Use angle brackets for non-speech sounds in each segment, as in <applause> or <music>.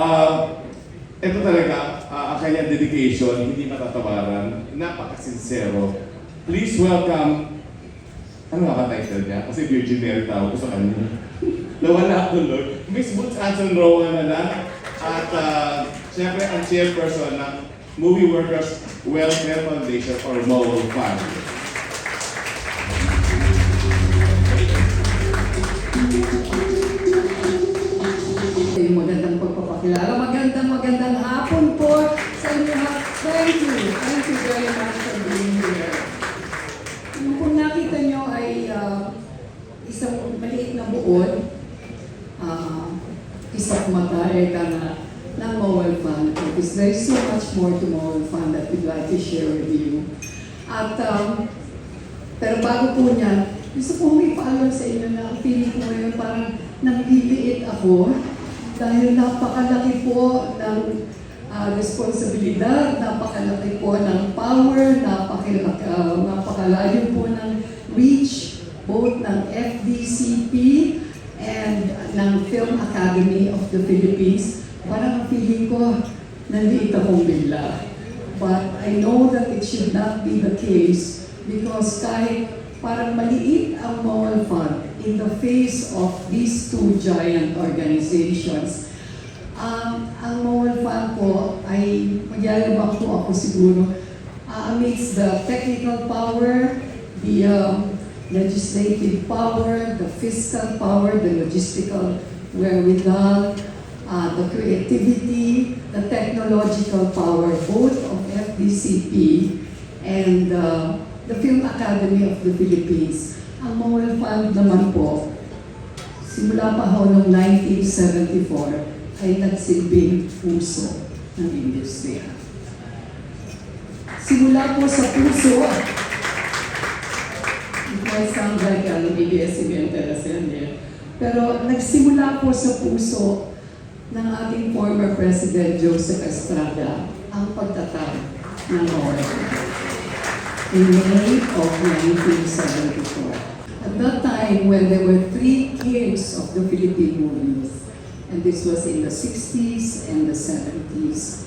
Uh, ito talaga, uh, ang kanyang dedication, hindi matatawaran, napakasinsero. Please welcome, ano nga ba title niya? Kasi Virgin Mary tawag ko sa kanya. <laughs> Nawala ako, Lord. Miss Boots Anson Rowan na lang. At uh, siyempre ang chairperson ng Movie Workers Welfare Foundation or MOWEL Fund. Mowal Fund. Because there is so much more to Mowal Fund that we'd like to share with you. At um, pero bago po niyan, gusto ko may paalam sa inyo na feeling ko ngayon parang nagliliit ako dahil napakalaki po ng ah, responsibilidad, napakalaki po ng power, napakalaki, ah, napakalayo po ng reach both ng FDCP and ng Film Academy of the Philippines. Parang ang feeling ko, nandito akong bigla. But I know that it should not be the case because kahit parang maliit ang Mowal Fund in the face of these two giant organizations, um, ang Mowal Fund po ay magyayabang po ako siguro uh, amidst the technical power, the um, legislative power, the fiscal power, the logistical wherewithal, uh, the creativity, the technological power, both of FDCP and uh, the Film Academy of the Philippines. Ang Mowal Fund naman po, simula pa ho noong 1974, ay nagsilbing puso ng industriya. Simula po sa puso, it might sound like ano, ABS-CBN Terasende, pero nagsimula po sa puso ng ating former President Joseph Estrada ang pagtatag ng Mowal in May of 1974. At that time, when there were three kings of the Philippine movies, and this was in the 60s and the 70s,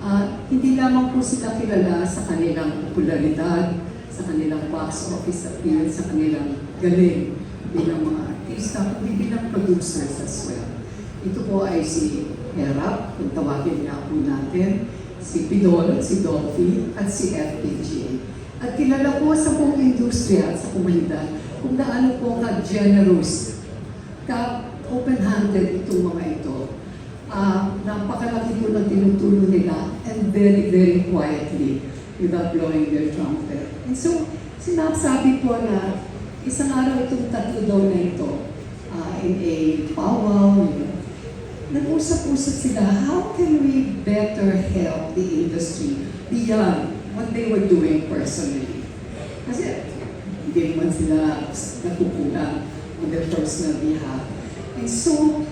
uh, hindi lamang po sila kilala sa kanilang popularidad, sa kanilang box office appeal, sa kanilang galing bilang mga artista, kundi bilang producers as well. Ito po ay si Herap, kung tawagin niya po natin, si Pidol, si Dolphy, at si FPGA. At kilala po sa buong industriya at sa komunidad kung gaano po ka-generous, ka-open-handed itong mga ito. Ah, napakalaki po ng tinutulong nila and very, very quietly without blowing their trumpet. And so, sinasabi po na isang araw itong tatlo daw na ito ah, in a powwow, you know, nag-usap-usap sila, how can we better help the industry beyond what they were doing personally? Kasi hindi naman sila nagkukulang on their personal behalf. And so,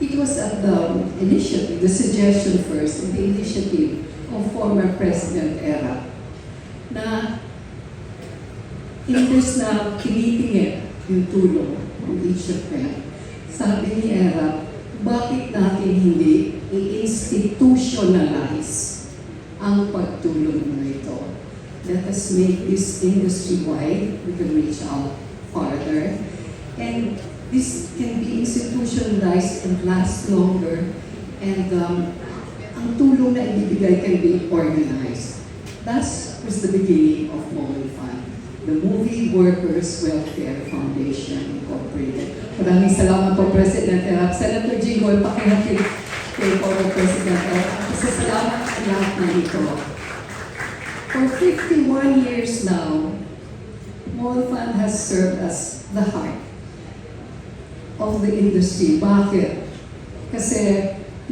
it was at the initiative, the suggestion first, and the initiative of former President Era na imbes na kinitingin yung tulong ng them, sabi ni Era, bakit natin hindi i-institutionalize ang pagtulong na ito? Let us make this industry wide, we can reach out farther, and this can be institutionalized and last longer, and um, ang tulong na ibibigay can be organized. That was the beginning of Mobile Fund, the Movie Workers Welfare Foundation Incorporated. Maraming salamat po, President Erap. Senator Jingoy, pakihatid kay former President Erap. Salamat sa lahat na ito. For 51 years now, Mobile Fund has served as the heart of the industry. Bakit? Kasi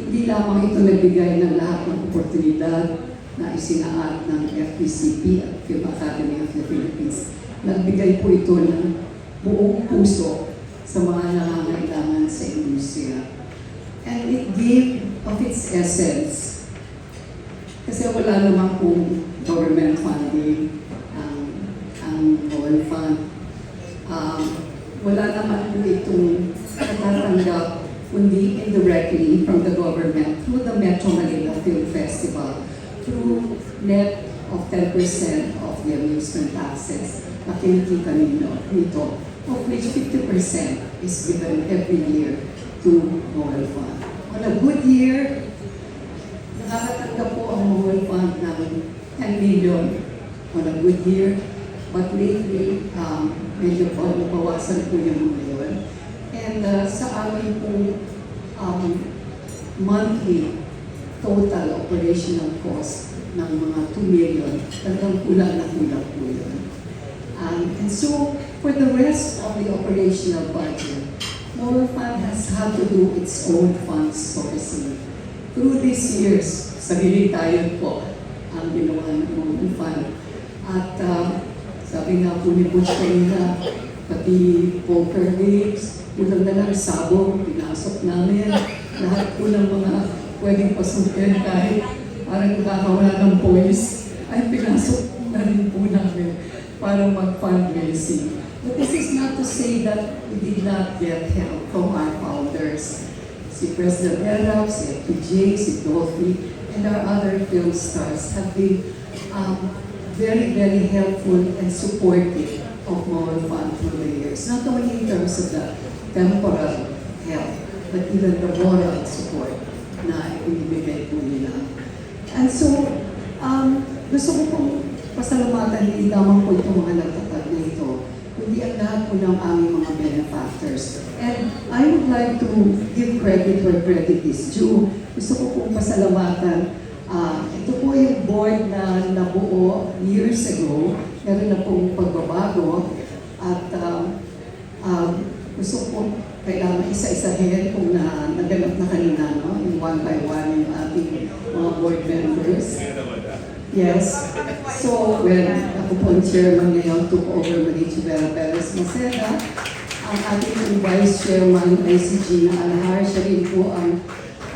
hindi lamang ito nagbigay ng lahat ng oportunidad na isinaat ng FPCP at Film Academy of the Philippines. Nagbigay po ito ng buong puso sa mga nangangailangan sa industriya. And it gave of its essence. Kasi wala namang pong government funding ang ang oil fund. Um, wala naman po itong natatanggap kundi indirectly from the government Metro Manila Film Festival through net of 10% of the amusement taxes na kinikita nito, of which 50% is given every year to Mobile Fund. On a good year, nakakatanggap po ang Mobile Fund ng 10 million on a good year. But lately, um, medyo pa nabawasan po yung mga yun. And uh, sa amin po, um, monthly total operational cost ng mga 2 million, talagang kulang na kulang po yun. Um, and so, for the rest of the operational budget, Moral Fund has had to do its own fund sourcing. Through these years, sarili tayo po ang ginawa ng Fund. At uh, sabi nga po ni Butch kanina, pati poker games, kulang na lang sabong, pinasok namin. Lahat po ng mga pwedeng pasukin kahit parang nakakawala ng poise, ay pinasok na rin po namin para mag-fundraising. But this is not to say that we did not get help from our founders. Si President Erap, si FPJ, si Dolphy, and our other film stars have been um, very, very helpful and supportive of Moral Fund through the years. Not only in terms of the temporal help, but even the moral support na ibinibigay. And so, um, gusto ko pong pasalamatan hindi lamang po itong mga nagtatag na ito, kundi ang lahat po ng aming mga benefactors. And I would like to give credit where credit is due. Gusto ko pong pasalamatan. ah, ito po yung board na nabuo years ago. Meron na pong pagbabago. At um, um, gusto ko kailangan isa-isahin kung na naganap na kanina, no? Yung one by one yung ating mga board members. Yes. So, when ako po ang chairman ngayon, took over Marichu Vera Perez Maceda, ang ating vice chairman ay si Gina Alhar. Siya rin po ang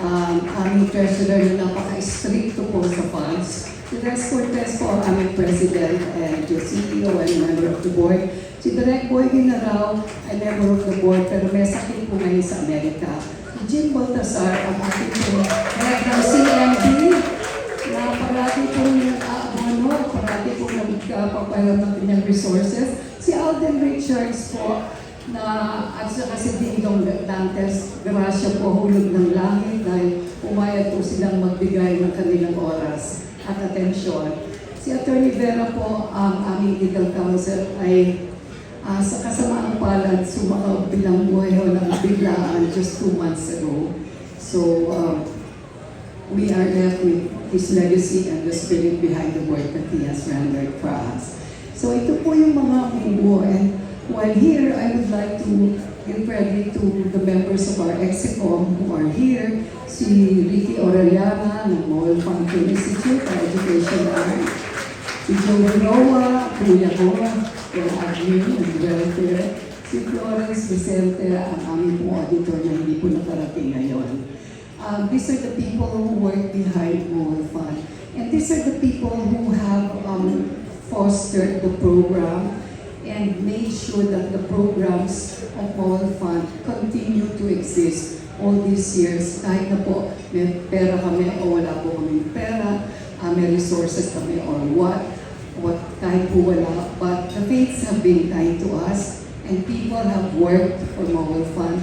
um, aming treasurer na napaka-stricto po sa funds. Si Res Cortez po ang aming president and the CEO and member of the board. Si Direk Boy Ginaraw ay member of the board pero may sakit po ngayon sa Amerika. Jim Baltasar ang ating po head ng CMB na parati po nag-aabono, parati po nagpapapayaw ng kanyang resources. Si Alden Richards po, na at saka si Dingdong Dantes, grasya po hulog ng langit dahil umayag po silang magbigay ng kanilang oras at atensyon. Si Attorney Vera po, ang aming legal counsel, ay ah, sa kasamaang palad sumakaw bilang buhay ho ng biglaan just two months ago. So, um, we are left with his legacy and the spirit behind the work that he has rendered for us. So ito po yung mga buo and while here, I would like to give credit to the members of our EXICOM who are here, si Ricky Orellana ng Fund Film Institute for Education Art, si Joe Roa, Kuya ko, yung admin and welfare, si Florence Vicente, ang aming pong auditor na hindi po nakarating ngayon. Um, these are the people who work behind Mobile Fund. And these are the people who have um, fostered the program and made sure that the programs of Mobile Fund continue to exist all these years. Kahit na po may pera kami o wala po kami pera, uh, may resources kami or what, what kahit po wala. But the fates have been kind to us and people have worked for Mobile Fund.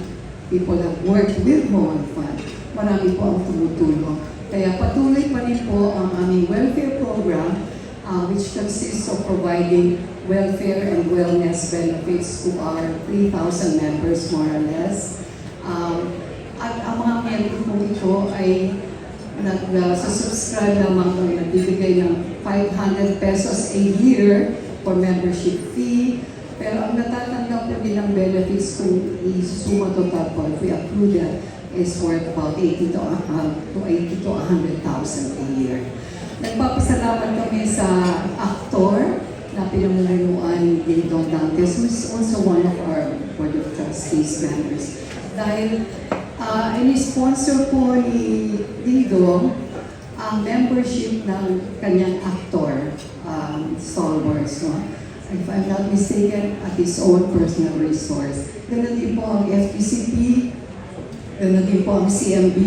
People have worked with Mobile Fund marami po ang tumutulong. Kaya patuloy pa rin po ang aming welfare program uh, which consists of providing welfare and wellness benefits to our 3,000 members more or less. Um, at ang mga member po ito ay nag-subscribe lamang o nagbibigay ng 500 pesos a year for membership fee. Pero ang natatanggap po nilang benefits kung isuma total po, if we accrue that, is worth about 80 to, uh, to 80 to 100,000 a year. Nagpapasalamat kami sa aktor na pinamulanuan ni Dingdong Dantes, who is also one of our Board of Trustees members. Dahil uh, ini-sponsor po ni Dingdong ang membership ng kanyang actor, um, stalwarts, no? If I'm not mistaken, at his own personal resource. Ganun din po ang FPCP, Ganun din po ang CMB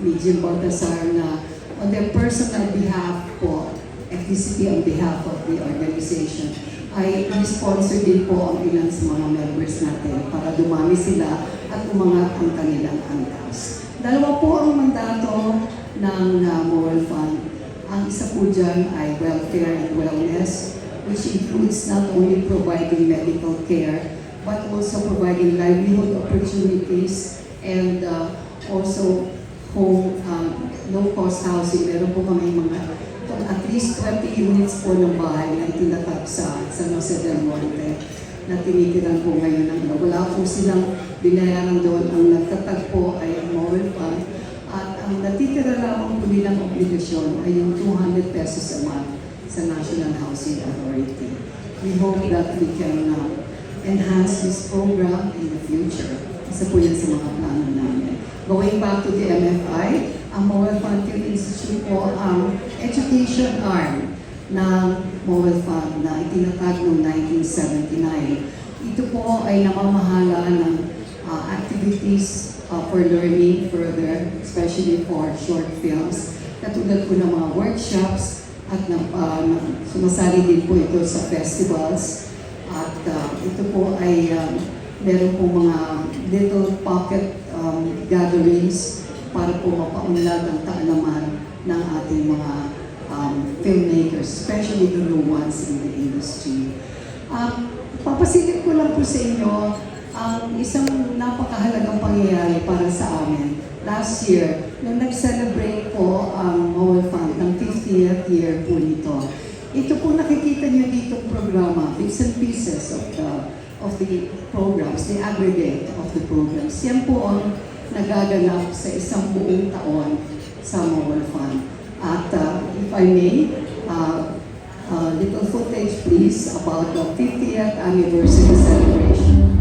Medium Baltasar na on their personal behalf po, ethnicity on behalf of the organization, ay sponsor din po ang ilan sa mga members natin para dumami sila at umangat ang kanilang angkas. Dalawa po ang mandato ng uh, Moral Fund. Ang isa po dyan ay welfare and wellness, which includes not only providing medical care, but also providing livelihood opportunities and uh, also home, um, low-cost housing. Meron po kami mga at least 20 units po ng bahay na itinatag sa San Jose del Monte na tinitiran po ngayon ng ano. Wala po silang binayaran doon. Ang nagtatag po ay ang mobile fund. At ang natitira lamang po nilang obligasyon ay yung 200 pesos a month sa National Housing Authority. We hope that we can uh, enhance this program in the future. Isa po yan sa mga plano namin. Going back to the MFI, ang Mobile Fund Institute po ang education arm ng Mobile Fund na itinatag noong 1979. Ito po ay namamahala ng uh, activities uh, for learning further, especially for short films, katulad po ng mga workshops at na, uh, sumasali din po ito sa festivals. At uh, ito po ay um, meron po mga little pocket um, gatherings para po mapaunlad ang kaalaman ng ating mga um, filmmakers, especially the new ones in the industry. Um, papasilip ko lang po sa inyo ang isang napakahalagang pangyayari para sa amin. Last year, nung nag-celebrate po ang Mobile Fund ng 50th year po nito, ito po nakikita niyo dito programa, bits and pieces of the of the programs, the aggregate of the programs. Yan po ang nagaganap sa isang buong taon sa Mobile Fund. At uh, if I may, uh, uh, little footage please about the 50th anniversary celebration.